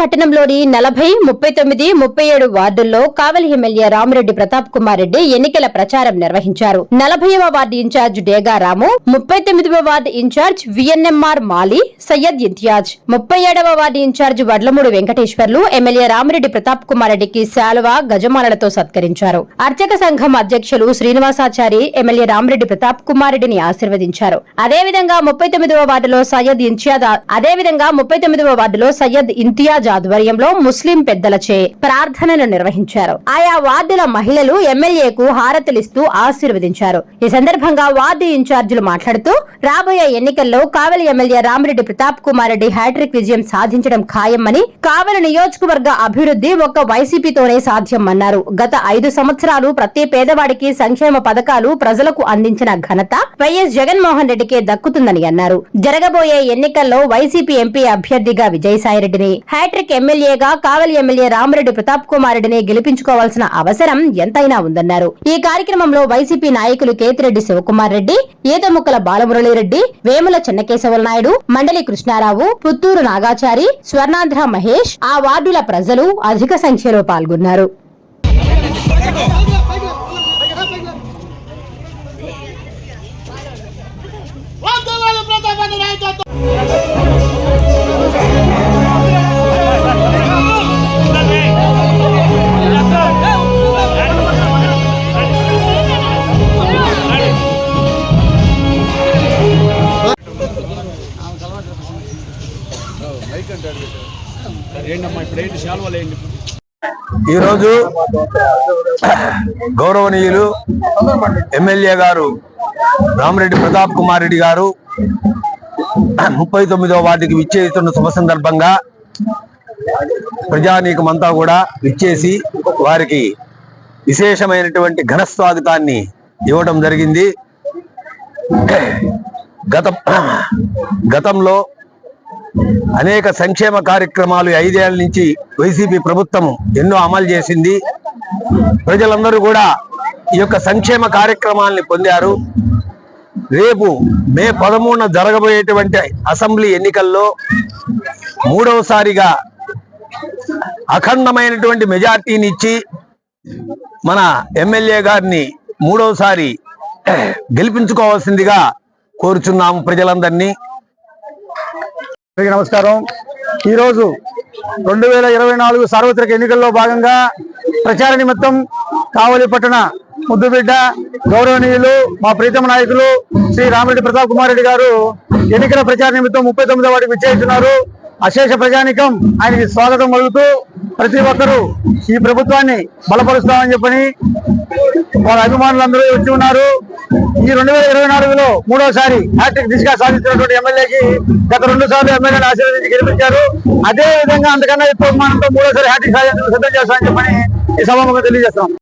పట్టణంలోని నలభై ముప్పై తొమ్మిది ముప్పై ఏడు వార్డుల్లో కావలి ఎమ్మెల్యే రామిరెడ్డి ప్రతాప్ కుమార్ రెడ్డి ఎన్నికల ప్రచారం నిర్వహించారు. నలభైవ వార్డు ఇన్ఛార్జ్ డేగా రాము ముప్పై తొమ్మిదవ వార్డు ఇన్ఛార్జ్ విఎన్ఎంఆర్ మాలి సయ్యద్ ఇంతియాజ్ ముప్పై ఏడవ ward incharge వడ్లమూడు Venkateswarlu MLA Ramireddy Pratap Kumar రెడ్డికి శాలువ గజమాలలతో సత్కరించారు. అర్చక సంఘం అధ్యక్షులు శ్రీనివాసాచారి ఎమ్మెల్యే రామిరెడ్డి ప్రతాప్ కుమార్ రెడ్డిని ఆశీర్వదించారు. అదేవిధంగా ముప్పై తొమ్మిదవ వార్డులో సయ్యద్ ఇంతియాజ్ అదేవిధంగా ముప్పై తొమ్మిదవ వార్డులో సయ్యద్ ఇంతియాజ్ ఆధ్వర్యంలో ముస్లిం పెద్దలచే ప్రార్థనలు నిర్వహించారు. ఆయా వార్డుల మహిళలు ఎమ్మెల్యేకు హారతులిస్తూ ఆశీర్వదించారు. ఈ సందర్భంగా వార్డు ఇన్ఛార్జీలు మాట్లాడుతూ రాబోయే ఎన్నికల్లో Kavali MLA Ramireddy Pratap Kumar Reddy hat trick విజయం సాధించడం ఖాయమని కావలి నియోజకవర్గ అభివృద్ధి ఒక్క వైసీపీతోనే సాధ్యమన్నారు. గత ఐదు సంవత్సరాలు ప్రతి పేదవాడికి సంక్షేమ పథకాలు ప్రజలకు అందించిన ఘనత వైఎస్ జగన్మోహన్ రెడ్డికే దక్కుతుందని అన్నారు. జరగబోయే ఎన్నికల్లో వైసీపీ ఎంపీ అభ్యర్థిగా విజయసాయిరెడ్డిని హ్యాట్రిక్ ఎమ్మెల్యేగా కావలి ఎమ్మెల్యే రామరెడ్డి ప్రతాప్ కుమార్ రెడ్డిని గెలిపించుకోవాల్సిన అవసరం ఎంతైనా ఉందన్నారు. ఈ కార్యక్రమంలో వైసీపీ నాయకులు కేతిరెడ్డి శివకుమార్ రెడ్డి ఈతముక్కల బాలమురళీరెడ్డి వేముల చెన్నకేశవుల నాయుడు మండలి కృష్ణారావు పుత్తూరు నాగాచారి స్వర్ణాంధ్ర మహేష్ ఆ వార్డుల ప్రజలు అధిక సంఖ్యలో పాల్గొన్నారు. ఈరోజు గౌరవనీయులు ఎమ్మెల్యే గారు రామరెడ్డి ప్రతాప్ కుమార్ రెడ్డి గారు ముప్పై తొమ్మిదవ వార్డుకి విచ్చేస్తున్న శుభ సందర్భంగా ప్రజానీకమంతా కూడా విచ్చేసి వారికి విశేషమైనటువంటి ఘన స్వాగతాన్ని ఇవ్వడం జరిగింది. గత గతంలో అనేక సంక్షేమ కార్యక్రమాలు ఐదేళ్ళ నుంచి వైసీపీ ప్రభుత్వం ఎన్నో అమలు చేసింది. ప్రజలందరూ కూడా ఈ యొక్క సంక్షేమ కార్యక్రమాల్ని పొందారు. రేపు మే పదమూడున జరగబోయేటువంటి అసెంబ్లీ ఎన్నికల్లో మూడవసారిగా అఖండమైనటువంటి మెజార్టీని ఇచ్చి మన ఎమ్మెల్యే గారిని మూడవసారి గెలిపించుకోవాల్సిందిగా కోరుచున్నాము ప్రజలందరినీ. అందరికీ నమస్కారం. ఈరోజు రెండు వేల ఇరవై నాలుగు సార్వత్రిక ఎన్నికల్లో భాగంగా ప్రచార నిమిత్తం కావలి పట్టణ ముద్దుబిడ్డ గౌరవనీయులు మా ప్రీతమ నాయకులు శ్రీ రామిరెడ్డి ప్రతాప్ కుమార్ రెడ్డి గారు ఎన్నికల ప్రచార నిమిత్తం ముప్పై తొమ్మిదో వాటికి విచ్చేస్తున్నారు. అశేష ప్రజానికం ఆయనకి స్వాగతం కలుగుతూ ప్రతి ఒక్కరూ ఈ ప్రభుత్వాన్ని బలపరుస్తామని చెప్పని వారి అభిమానులందరూ వచ్చి ఉన్నారు. ఈ రెండు వేల ఇరవై నాలుగులో మూడోసారి హ్యాట్రిక్ దిశగా సాధించినటువంటి ఎమ్మెల్యేకి గత రెండు సార్లు ఎమ్మెల్యేని ఆశీర్వదించి గెలిపించారు. అదే విధంగా అంతకన్నా ఎక్కువ అభిమానంతో మూడోసారి హ్యాట్రిక్ సాధించడం సిద్ధం చేస్తామని చెప్పని ఈ సభాముఖం తెలియజేస్తాం